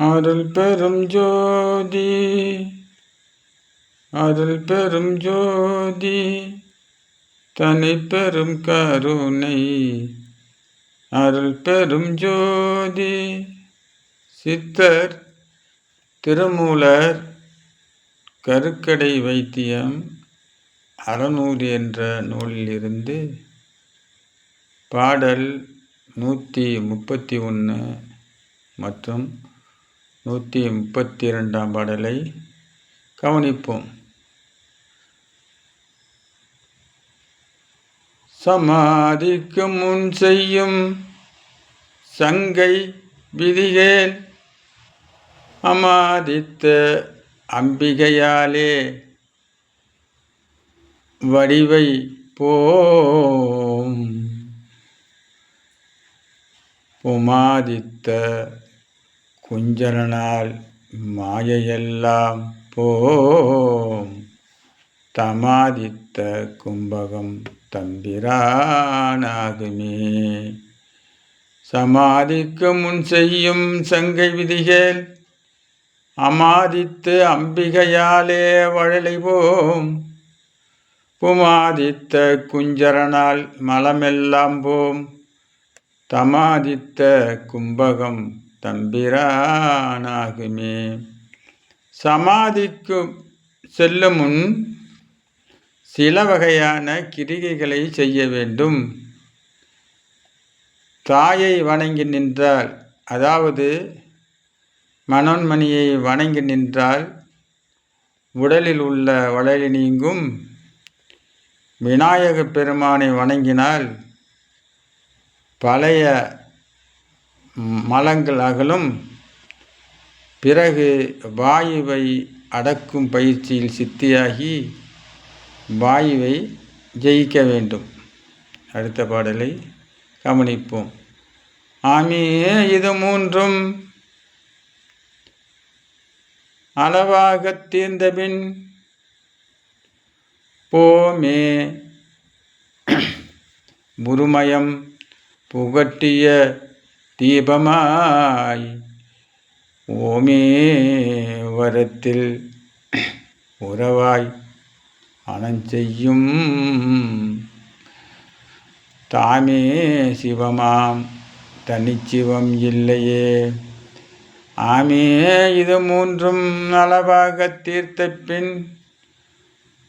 அருள் பெரும் ஜோதி. அருள் பெரும் ஜோதி. தனி பெரும் கருணை. அருள் பெரும் ஜோதி. சித்தர் திருமூலர் கருக்கடை வைத்தியம் அறநூறு என்ற நூலிலிருந்து பாடல் நூற்றி முப்பத்தி ஒன்று மற்றும் நூற்றி முப்பத்தி இரண்டாம் பாடலை கவனிப்போம். சமாதிக்கு முன் செய்யும் சங்கை விதிகேல் அமாதித்த அம்பிகையாலே வடிவை போம். புமாதித்த குஞ்சரனால் மாயையெல்லாம் போம். தமாதித்த கும்பகம் தம்பிரானாகுமே சமாதிக்கு முன் செய்யும் சங்கை விதிகள் அமாதித்து அம்பிகையாலே வழலைவோம் புமாதித்த குஞ்சரனால் மலமெல்லாம் போம். தமாதித்த கும்பகம் தம்பிரானாகுமே. சமாதிக்கு செல்லும் முன் சில வகையான கிரிகைகளை செய்ய வேண்டும். தாயை வணங்கி நின்றால் அதாவது மனோன்மணியை வணங்கி நின்றால் உடலில் உள்ள வளரி நீங்கும். விநாயக பெருமானை வணங்கினால் பழைய மலங்கள் அகலும் பிறகு வாயுவை அடக்கும் பயிற்சியில் சித்தியாகி வாயுவை ஜெயிக்க வேண்டும். அடுத்த பாடலை கவனிப்போம். ஆமியே இது மூன்றும் அளவாக தீர்ந்தபின் போமே முருமயம் புகட்டிய தீபமாய் ஓமே வரத்தில் உறவாய் அனஞ்செய்யும் தாமே சிவமாம். தனிச்சிவம் இல்லையே. ஆமே இது மூன்றும் அளவாக தீர்த்த பின்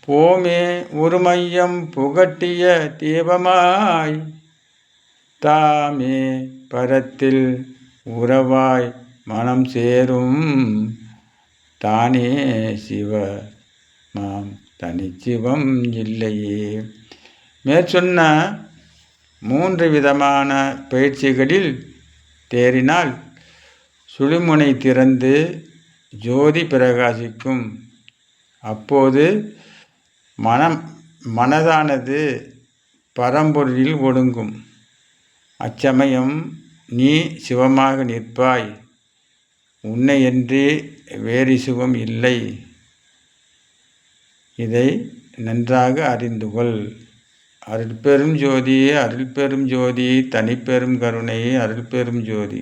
போமே உருமையம் புகட்டிய தீபமாய் தாமே பரத்தில் உறவாய் மனம் சேரும். தானே சிவ நாம் தனிச்சிவம் இல்லையே. மேற்சொன்ன மூன்று விதமான பயிற்சிகளில் தேறினால் சுழிமுனை திறந்து ஜோதி பிரகாசிக்கும். அப்போது மனம் மனதானது பரம்பொருளில் ஒடுங்கும். அச்சமயம் நீ சிவமாக நிற்பாய். உன்னையன்றி வேறு சிவம் இல்லை. இதை நன்றாக அறிந்து கொள். அருள்பெரும் ஜோதி அருள்பெரும் ஜோதி தனிப்பெரும் கருணை அருள்பெரும் ஜோதி.